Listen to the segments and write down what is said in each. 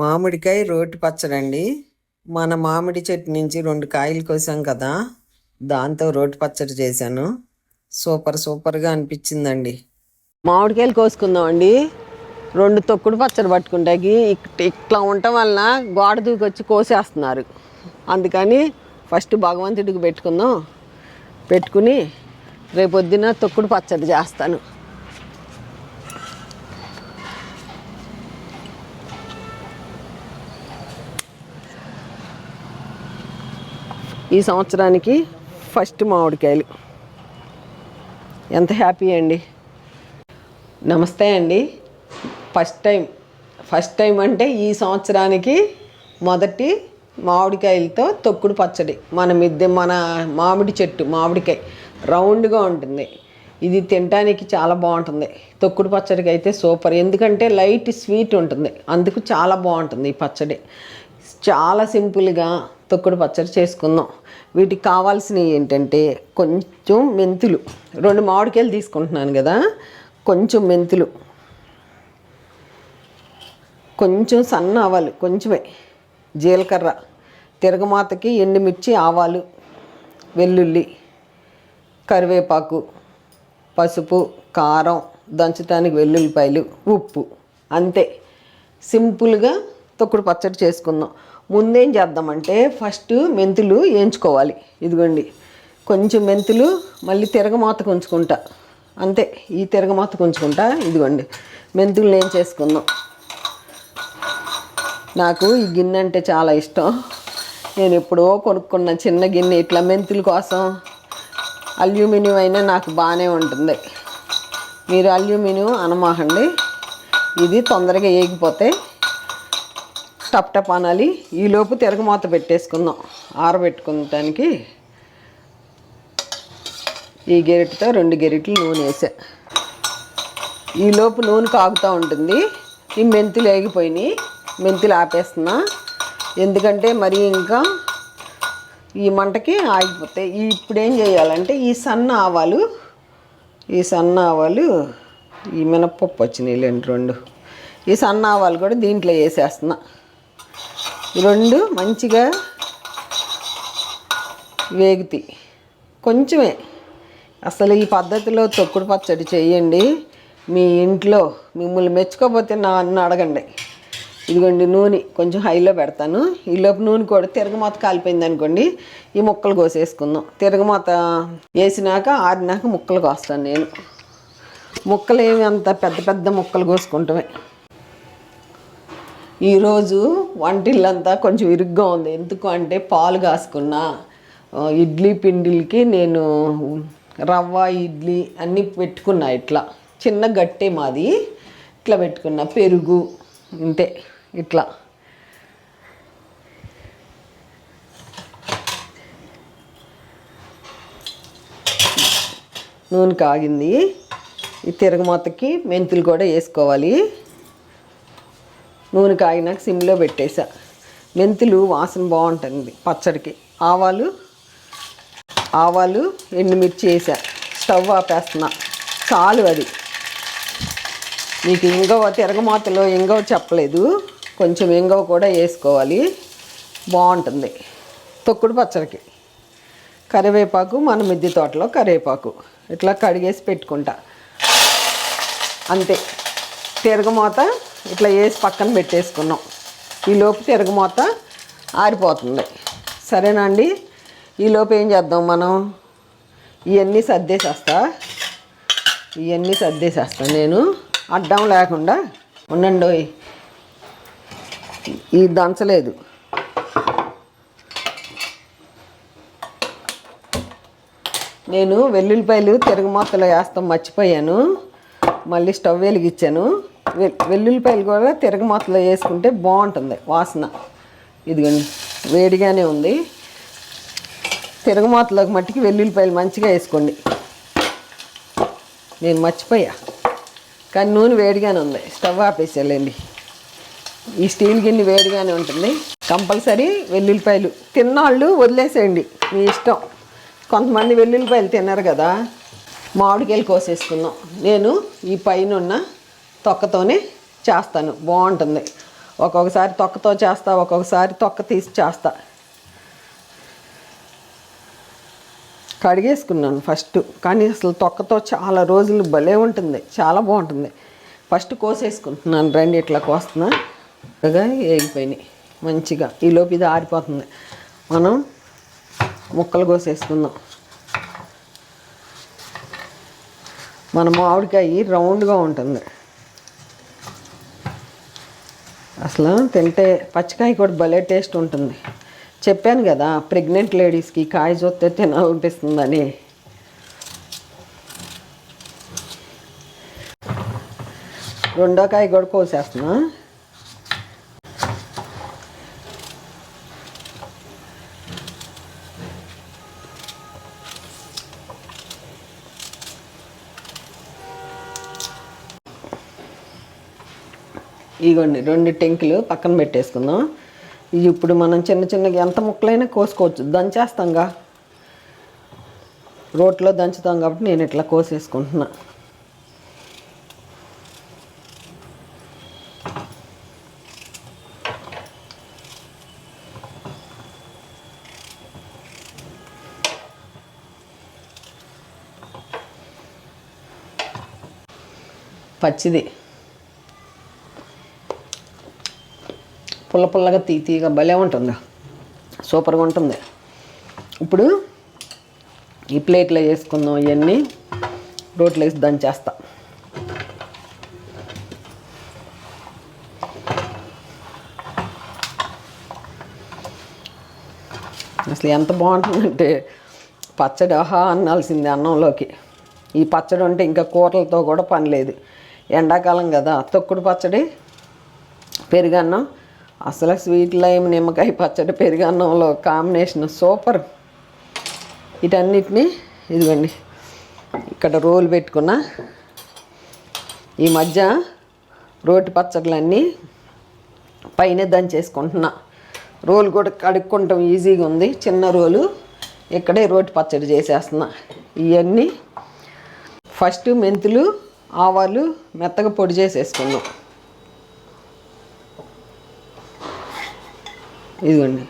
మామిడికాయ రోటి పచ్చడండి. మన మామిడి చెట్టు నుంచి రెండు కాయలు కోసాం కదా దాంతో రోటి పచ్చడి చేశాను. సూపర్ సూపర్గా అనిపించిందండి. మామిడికాయలు కోసుకుందామండి. రెండు తొక్కుడు పచ్చడి పట్టుకుంటాకి ఇట్లా ఉండటం వలన గోడ దూకొచ్చి కోసేస్తున్నారు. అందుకని ఫస్ట్ భగవంతుడికి పెట్టుకుందాం. పెట్టుకుని రేపొద్దున తొక్కుడు పచ్చడి చేస్తాను. ఈ సంవత్సరానికి ఫస్ట్ మామిడికాయలు. ఎంత హ్యాపీ అండి. నమస్తే అండి. ఫస్ట్ టైం ఫస్ట్ టైం అంటే ఈ సంవత్సరానికి మొదటి మామిడికాయలతో తొక్కుడు పచ్చడి. మన మిద్దె మన మామిడి చెట్టు మామిడికాయ రౌండ్గా ఉంటుంది. ఇది తినడానికి చాలా బాగుంటుంది. తొక్కుడు పచ్చడికి అయితే సూపర్. ఎందుకంటే లైట్ స్వీట్ ఉంటుంది. అందుకు చాలా బాగుంటుంది ఈ పచ్చడి. చాలా సింపుల్గా తొక్కుడు పచ్చడి చేసుకుందాం. వీటికి కావాల్సినవి ఏంటంటే కొంచెం మెంతులు. రెండు మామిడికాయలు తీసుకుంటున్నాను కదా కొంచెం మెంతులు. కొంచెం సన్న ఆవాలు కొంచెమే. జీలకర్ర తిరగమాతకి ఎండుమిర్చి ఆవాలు వెల్లుల్లి కరివేపాకు పసుపు కారం దంచడానికి వెల్లుల్లిపాయలు ఉప్పు. అంతే. సింపుల్గా తొక్కుడు పచ్చడి చేసుకుందాం. ముందేం చేద్దామంటే ఫస్ట్ మెంతులు వేయించుకోవాలి. ఇదిగోండి. కొంచెం మెంతులు మళ్ళీ తిరగమాతకు ఉంచుకుంటా అంతే. ఈ తిరగమాతకు ఉంచుకుంటా ఇదిగోండి. మెంతులు నేను చేసుకుందాం. నాకు ఈ గిన్నె అంటే చాలా ఇష్టం. నేను ఎప్పుడో కొనుక్కున్న చిన్న గిన్నె ఇట్లా మెంతుల కోసం. అల్యూమినియం అయినా నాకు బాగానే ఉంటుంది. మీరు అల్యూమినియం అనమాహండి ఇది తొందరగా ఏగిపోతే టప్ టప్ అనాలి. ఈలోపు తిరగమూత పెట్టేసుకుందాం. ఆరబెట్టుకోవటానికి ఈ గెరిటితో రెండు గెరిట్లు నూనె వేసా. ఈలోపు నూనె కాగుతూ ఉంటుంది. ఈ మెంతులు వేగిపోయినాయి. మెంతులు ఆపేస్తున్నా. ఎందుకంటే మరి ఇంకా ఈ మంటకి ఆగిపోతాయి. ఇప్పుడు ఏం చేయాలంటే ఈ సన్న ఆవాలు ఈ సన్న ఆవాలు ఈ మినప్పప్పు వచ్చినాయి లేండి రెండు. ఈ సన్న ఆవాలు కూడా దీంట్లో వేసేస్తున్నా. రెండు మంచిగా వేగుతాయి కొంచెమే. అసలు ఈ పద్ధతిలో తొక్కుడు పచ్చడి చేయండి. మీ ఇంట్లో మిమ్మల్ని మెచ్చుకోకపోతే నా నన్ను అడగండి. ఇదిగోండి నూనె కొంచెం హైలో పెడతాను. ఈలోపు నూనె కూడా తిరగమాత కాలిపోయింది అనుకోండి ఈ ముక్కలు కోసేసుకుందాం. తిరగమాత వేసినాక ఆరినాక ముక్కలు కోస్తాను నేను. ముక్కలు ఏమి అంత పెద్ద పెద్ద ముక్కలు కోసుకుంటామే. ఈరోజు వంటిల్లంతా కొంచెం ఇరుగ్గా ఉంది. ఎందుకు అంటే పాలు కాసుకున్నా. ఇడ్లీ పిండిలకి నేను రవ్వ ఇడ్లీ అన్నీ పెట్టుకున్నా ఇట్లా. చిన్న గట్టే మాది. ఇట్లా పెట్టుకున్నా. పెరుగు ఇంతే. ఇట్లా. నూనె కాగింది. ఈ తిరగమాతకి మెంతులు కూడా వేసుకోవాలి. నూనె కాగినాక సిమ్లో పెట్టేసా. మెంతులు వాసన బాగుంటుంది పచ్చడికి. ఆవాలు ఆవాలు ఎండుమిర్చి వేసా. స్టవ్ ఆపేస్తున్నా. చాలు అది. మీకు ఇంగవ తిరగమాతలో ఇంగవ చెప్పలేదు. కొంచెం ఇంగవ కూడా వేసుకోవాలి. బాగుంటుంది. తొక్కుడు పచ్చడికి. కరివేపాకు మన మిద్దె తోటలో కరివేపాకు. ఇట్లా కడిగేసి పెట్టుకుంటా. అంతే. తిరగమాత ఇట్లా వేసి పక్కన పెట్టేసుకున్నాం. ఈలోపు తిరగమాత ఆరిపోతుంది. సరేనా అండి? ఈలోపు ఏం చేద్దాం మనం? ఇవన్నీ సర్దేసేస్తా. ఇవన్నీ సర్దేసేస్తా నేను. అడ్డం లేకుండా ఉండండి ఇది ఈ దంచలేదు నేను వెల్లుల్లిపాయలు తిరగమూతలో వేస్తాం మర్చిపోయాను. మళ్ళీ స్టవ్ వెలిగించాను. వెల్లుల్లిపాయలు కూడా తిరగమాతలో వేసుకుంటే బాగుంటుంది వాసన. ఇదిగోండి వేడిగానే ఉంది. తిరగమాతలోకి మట్టికి వెల్లుల్లిపాయలు మంచిగా వేసుకోండి. నేను మర్చిపోయా. కానీ నూనె వేడిగానే ఉంది. స్టవ్ ఆపేసేయాలండి. ఈ స్టీల్ గిన్నె వేడిగానే ఉంటుంది. కంపల్సరీ వెల్లుల్లిపాయలు తిన్నాళ్ళు వదిలేసేయండి. మీ ఇష్టం. కొంతమంది వెల్లుల్లిపాయలు తిన్నారు కదా. మామిడికాయలు కోసేసుకుందాం నేను ఈ పైన ఉన్న తొక్కతోనే చేస్తాను. బాగుంటుంది. ఒక్కొక్కసారి తొక్కతో చేస్తా ఒక్కొక్కసారి తొక్క తీసి చేస్తా. కడిగేసుకున్నాను ఫస్ట్. కానీ అసలు తొక్కతో చాలా రోజులు భలే ఉంటుంది. చాలా బాగుంటుంది. ఫస్ట్ కోసేసుకుంటున్నాను. రెండు ఇట్లా కోస్తున్నా. చక్కగా వేగిపోయినాయి. మంచిగా. ఈలోపు ఇది ఆరిపోతుంది. మనం ముక్కలు కోసేసుకుందాం. మన మామిడికాయ రౌండ్గా ఉంటుంది. అసలు తింటే పచ్చికాయ కూడా భలే టేస్ట్ ఉంటుంది. చెప్పాను కదా ప్రెగ్నెంట్ లేడీస్కి కాయ చూస్తే తినాలనిపిస్తుందని. రెండో కాయ కూడా కోసేస్తున్నా. ఇగోండి రెండు టెంకులు పక్కన పెట్టేసుకుందాం. ఇప్పుడు మనం చిన్న చిన్నగా ఎంత ముక్కలైనా కోసుకోవచ్చు. దంచేస్తాంగా. రోట్లో దంచుతాం కాబట్టి నేను ఇట్లా కోసేసుకుంటున్నా. పచ్చిది. పుల్ల పుల్లగా తీ తీగా భలే ఉంటుంది. సూపర్గా ఉంటుంది. ఇప్పుడు ఈ ప్లేట్లో వేసుకుందాం ఇవన్నీ. రోట్లో వేసి దంచేస్తా అసలు ఎంత బాగుంటుందంటే పచ్చడి ఆహా అన్నాల్సింది అన్నంలోకి. ఈ పచ్చడి ఉంటే ఇంకా కూరలతో కూడా పని లేదు. ఎండాకాలం కదా తొక్కుడు పచ్చడి పెరుగన్నం అసలు స్వీట్ లైమ్ నిమ్మకాయ పచ్చడి పెరుగన్నంలో కాంబినేషన్ సూపర్. వీటన్నిటిని ఇదిగోండి ఇక్కడ రోలు పెట్టుకున్న. ఈ మధ్య రోటి పచ్చళ్ళన్నీ పైన దంచేసుకుంటున్నా. రోలు కూడా కడుక్కుంటాం ఈజీగా ఉంది. చిన్న రోలు ఇక్కడే రోటి పచ్చడి చేసేస్తున్నా. ఇవన్నీ ఫస్ట్ మెంతులు ఆవాలు మెత్తగా పొడి చేసేసుకున్నాం. ఇదిగోండి.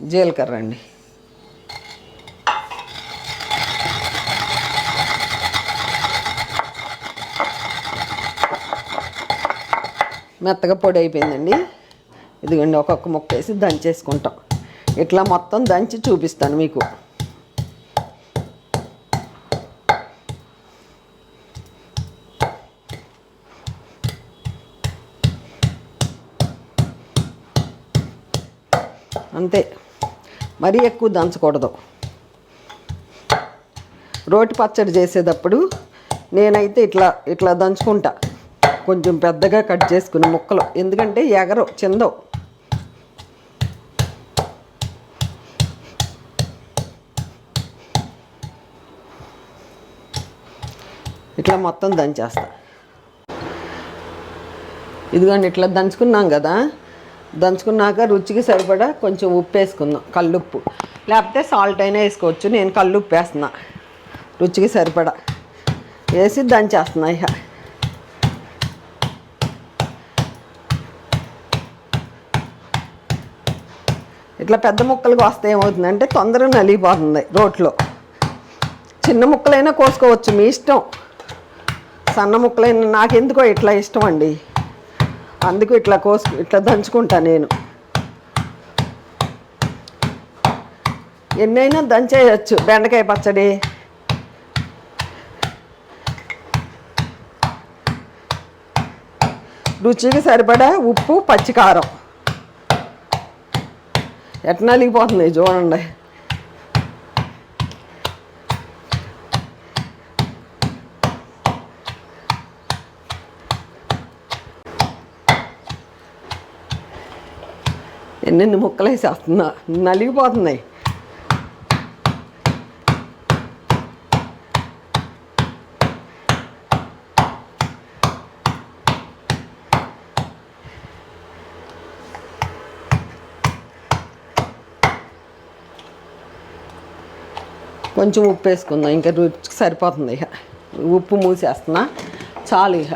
జీలకర్ర అండి. మెత్తగా పొడి అయిపోయిందండి. ఇదిగోండి ఒక్కొక్క ముక్క వేసి దంచేసుకుంటాం. ఇట్లా మొత్తం దంచి చూపిస్తాను మీకు. అంతే. మరీ ఎక్కువ దంచకూడదు. రోటి పచ్చడి చేసేటప్పుడు నేనైతే ఇట్లా ఇట్లా దంచుకుంటా. కొంచెం పెద్దగా కట్ చేసుకుని ముక్కలు. ఎందుకంటే ఎగరు చిందవు. ఇట్లా మొత్తం దంచేస్తా. ఇదిగోండి ఇట్లా దంచుకున్నాం కదా. దంచుకున్నాక రుచికి సరిపడా కొంచెం ఉప్పు వేసుకుందాం కల్లుప్పు. లేకపోతే సాల్ట్ అయినా వేసుకోవచ్చు నేను కల్లుప్పు వేస్తున్నా. రుచికి సరిపడా. వేసి దంచేస్తున్నా ఇక. ఇట్లా పెద్ద ముక్కలుగా వస్తే ఏమవుతుందంటే తొందరగా నలిగిపోతుంది రోట్లో. చిన్న ముక్కలైనా కోసుకోవచ్చు మీ ఇష్టం. సన్న ముక్కలైనా నాకెందుకో ఇట్లా ఇష్టం అండి. అందుకు ఇట్లా కోసు ఇట్లా దంచుకుంటా నేను. ఎన్నైనా దంచేయచ్చు బెండకాయ పచ్చడి. రుచికి సరిపడా ఉప్పు పచ్చికారం. ఎట్నలిగిపోతుంది చూడండి. ఎన్నెన్ని ముక్కలు వేసేస్తున్నా నలిగిపోతున్నాయి. కొంచెం ఉప్పు వేసుకుందాం. ఇంకా రుచికి సరిపోతుంది ఇక. ఉప్పు మూసేస్తున్నా. చాలు ఇక.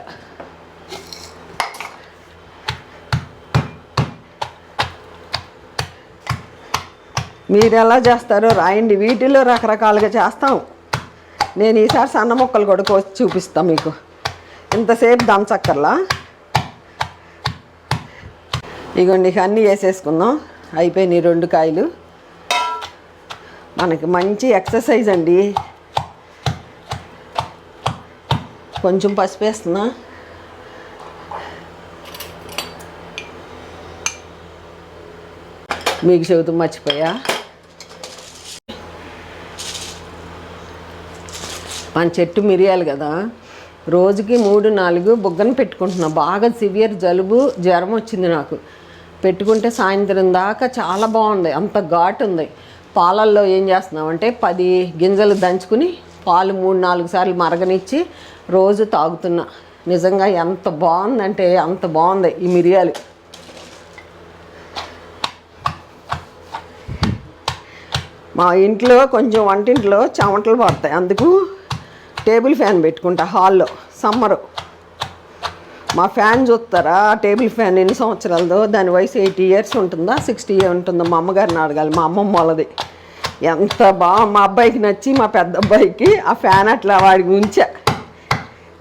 మీరు ఎలా చేస్తారో రాయండి. వీటిలో రకరకాలుగా చేస్తాం. నేను ఈసారి సన్న ముక్కలు కూడా కోసి చూపిస్తాను మీకు. ఇంతసేపు దంచక్కర్లా ఇగోండి అన్నీ వేసేసుకుందాం. అయిపోయినాయి రెండు కాయలు. మనకి మంచి ఎక్సర్సైజ్ అండి. కొంచెం పసుపు వేస్తున్నా. మీకు చెబుతూ మర్చిపోయా? మన చెట్టు మిరియాలు కదా. రోజుకి మూడు నాలుగు బుగ్గన పెట్టుకుంటున్నా. బాగా సివియర్ జలుబు జ్వరం వచ్చింది నాకు. పెట్టుకుంటే సాయంత్రం దాకా చాలా బాగుంది. అంత ఘాటు ఉంది. పాలల్లో ఏం చేస్తున్నామంటే పది గింజలు దంచుకుని పాలు మూడు నాలుగు సార్లు మరగనిచ్చి రోజు తాగుతున్నా. నిజంగా ఎంత బాగుందంటే అంత బాగుంది ఈ మిరియాలు. మా ఇంట్లో కొంచెం వంటింట్లో చెమటలు పడతాయి. అందుకు టేబుల్ ఫ్యాన్ పెట్టుకుంటా హాల్లో సమ్మరు. మా ఫ్యాన్ చూస్తారా? ఆ టేబుల్ ఫ్యాన్ ఎన్ని సంవత్సరాలదో? దాని వయసు ఎయిటీ ఇయర్స్ ఉంటుందా? సిక్స్టీ ఉంటుందా? మా అమ్మగారిని అడగాలి మా అమ్మమ్మ వాళ్ళది. ఎంత బాగా మా అబ్బాయికి నచ్చి మా పెద్ద అబ్బాయికి ఆ ఫ్యాన్ అట్లా వాడికి ఉంచా.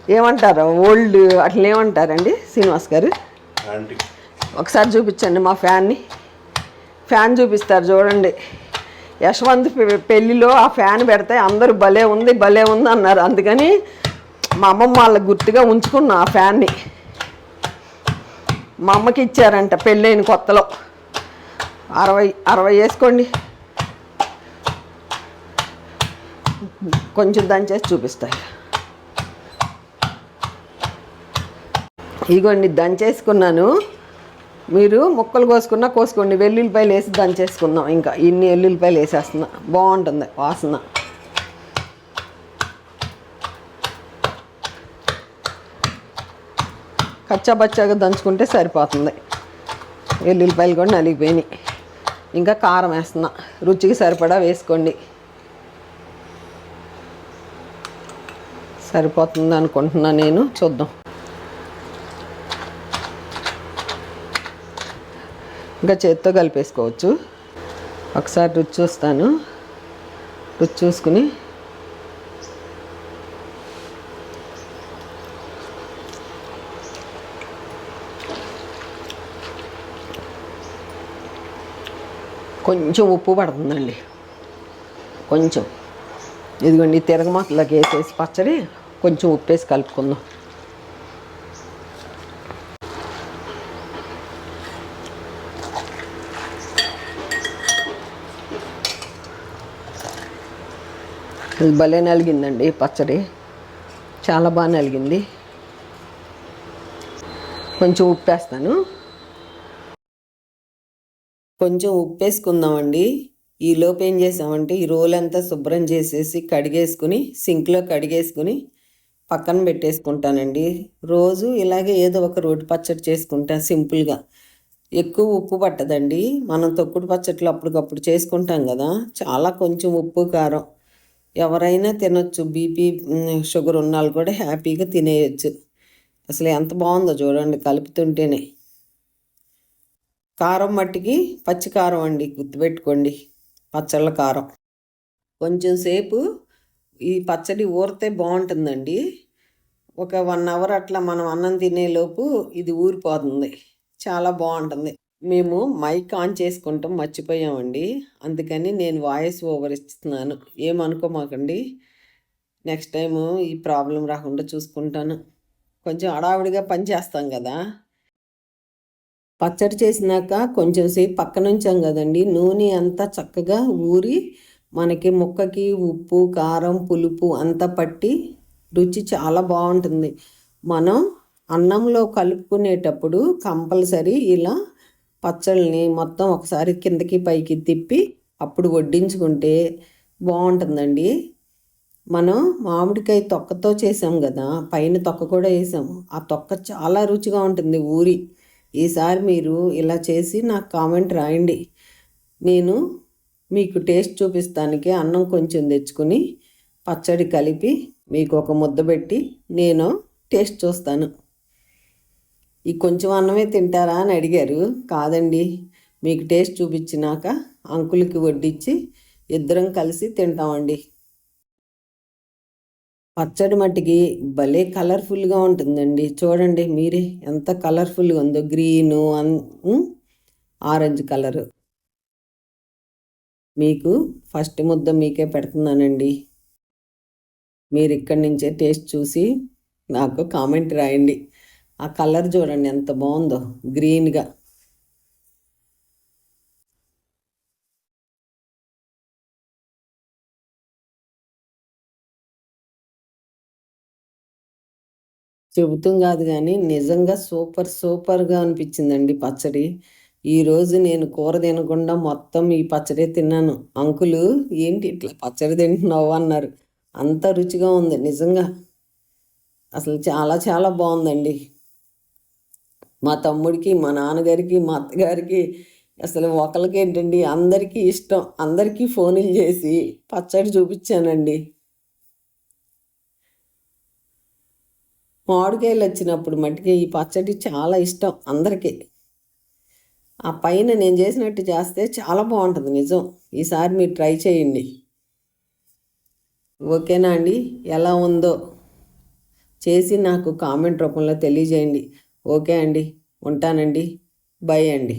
ఏమంటారు? ఓల్డ్ అట్లా ఏమంటారండి శ్రీనివాస్ గారు? ఒకసారి చూపించండి మా ఫ్యాన్ని. ఫ్యాన్ చూపిస్తారు చూడండి. యశ్వంత్ పెళ్ళిలో ఆ ఫ్యాన్ పెడితే అందరూ భలే ఉంది భలే ఉంది అన్నారు. అందుకని మా అమ్మమ్మ వాళ్ళ గుర్తుగా ఉంచుకున్నా ఆ ఫ్యాన్ని. మా అమ్మకి ఇచ్చారంట పెళ్ళైన కొత్తలో. అరవై అరవై వేసుకోండి. కొంచెం దంచేసి చూపిస్తాయి ఇగోండి దంచేసుకున్నాను. మీరు ముక్కలు కోసుకున్నా కోసుకోండి. వెల్లుల్లిపాయలు వేసి దంచేసుకుందాం ఇంకా. ఇన్ని వెల్లుల్లిపాయలు వేసేస్తున్నా. బాగుంటుంది వాసన. కచ్చాబచ్చాగా దంచుకుంటే సరిపోతుంది. వెల్లుల్లిపాయలు కూడా నలిగిపోయినాయి. ఇంకా కారం వేస్తున్నా. రుచికి సరిపడా వేసుకోండి. సరిపోతుంది అనుకుంటున్నా నేను. చూద్దాం. ఇంకా చేత్తో కలిపేసుకోవచ్చు. ఒకసారి రుచి చూస్తాను. రుచి చూసుకుని. కొంచెం ఉప్పు పడుతుందండి. కొంచెం. ఇదిగోండి తిరగమాతలోకి వేసేసి పచ్చడి కొంచెం ఉప్పు వేసి కలుపుకుందాం. అది భలే నలిగిందండి పచ్చడి. చాలా బాగా నలిగింది. కొంచెం ఉప్పు వేస్తాను కొంచెం ఉప్పు వేసుకుందామండి ఈ ఏం చేసామంటే ఈ రోల్ అంతా శుభ్రం చేసేసి కడిగేసుకుని సింక్లో కడిగేసుకుని పక్కన పెట్టేసుకుంటానండి. రోజు ఇలాగే ఏదో ఒక రోటి పచ్చడి చేసుకుంటా సింపుల్గా. ఎక్కువ ఉప్పు పట్టదండి. మనం తొక్కుడు పచ్చట్లు అప్పటికప్పుడు చేసుకుంటాం కదా. చాలా కొంచెం ఉప్పు కారం ఎవరైనా తినొచ్చు. బీపీ షుగర్ ఉన్న వాళ్ళు కూడా హ్యాపీగా తినేయచ్చు. అసలు ఎంత బాగుందో చూడండి కలుపుతుంటేనే. కారం మట్టికి పచ్చి కారం అండి గుర్తుపెట్టుకోండి. పచ్చళ్ళ కారం. కొంచెం సేపు ఈ పచ్చడి ఊరితే బాగుంటుందండి. ఒక వన్ అవర్ అట్లా మనం అన్నం తినేలోపు ఇది ఊరిపోతుంది. చాలా బాగుంటుంది. మేము మైక్ ఆన్ చేసుకుంటాం మర్చిపోయామండి. అందుకని నేను వాయిస్ ఓవర్ ఇస్తున్నాను. ఏమనుకోమాకండి? నెక్స్ట్ టైం ఈ ప్రాబ్లం రాకుండా చూసుకుంటాను. కొంచెం హడావిడిగా పని చేస్తాం కదా. పచ్చడి చేసినాక కొంచెం సేపు పక్కన ఉంచాం కదండి. నూనె అంతా చక్కగా ఊరి మనకి ముక్కకి ఉప్పు కారం పులుపు అంతా పట్టి రుచి చాలా బాగుంటుంది. మనం అన్నంలో కలుపుకునేటప్పుడు కంపల్సరీ ఇలా పచ్చళ్ళని మొత్తం ఒకసారి కిందకి పైకి తిప్పి అప్పుడు వడ్డించుకుంటే బాగుంటుందండి. మనం మామిడికాయ తొక్కతో చేసాం కదా పైన తొక్క కూడా వేసాము. ఆ తొక్క చాలా రుచిగా ఉంటుంది ఊరి. ఈసారి మీరు ఇలా చేసి నాకు కామెంట్ రాయండి. నేను మీకు టేస్ట్ చూపిస్తానికి అన్నం కొంచెం తెచ్చుకుని పచ్చడి కలిపి మీకు ఒక ముద్ద పెట్టి నేను టేస్ట్ చూస్తాను. ఈ కొంచెం అన్నమే తింటారా అని అడిగారు. కాదండి మీకు టేస్ట్ చూపించినాక అంకులకి వడ్డించి ఇద్దరం కలిసి తింటామండి. పచ్చడి మట్టికి భలే కలర్ఫుల్గా ఉంటుందండి. చూడండి మీరే ఎంత కలర్ఫుల్గా ఉందో. Green and orange colour. మీకు ఫస్ట్ ముద్ద మీకే పెడుతున్నానండి. మీరు ఇక్కడి నుంచే టేస్ట్ చూసి నాకు కామెంట్ రాయండి. ఆ కలర్ చూడండి ఎంత బాగుందో గ్రీన్గా. చెబుతాం కాదు కానీ నిజంగా సూపర్ సూపర్గా అనిపించిందండి పచ్చడి. ఈరోజు నేను కూర తినకుండా మొత్తం ఈ పచ్చడి తిన్నాను. అంకులు ఏంటి ఇట్లా పచ్చడి తింటున్నావు? అన్నారు. అంత రుచిగా ఉంది నిజంగా. అసలు చాలా చాలా బాగుందండి. మా తమ్ముడికి మా నాన్నగారికి మా అత్తగారికి అసలు ఒకరికి ఏంటండి? అందరికీ ఇష్టం. అందరికీ ఫోన్లు చేసి పచ్చడి చూపించానండి. మామిడికాయలు వచ్చినప్పుడు మట్టుకి ఈ పచ్చడి చాలా ఇష్టం అందరికీ. ఆ పైన నేను చేసినట్టు చేస్తే చాలా బాగుంటుంది నిజం. ఈసారి మీరు ట్రై చేయండి. ఓకేనా అండి? ఎలా ఉందో? చేసి నాకు కామెంట్ రూపంలో తెలియజేయండి. ఓకే అండి. ఉంటానండి. బై అండి.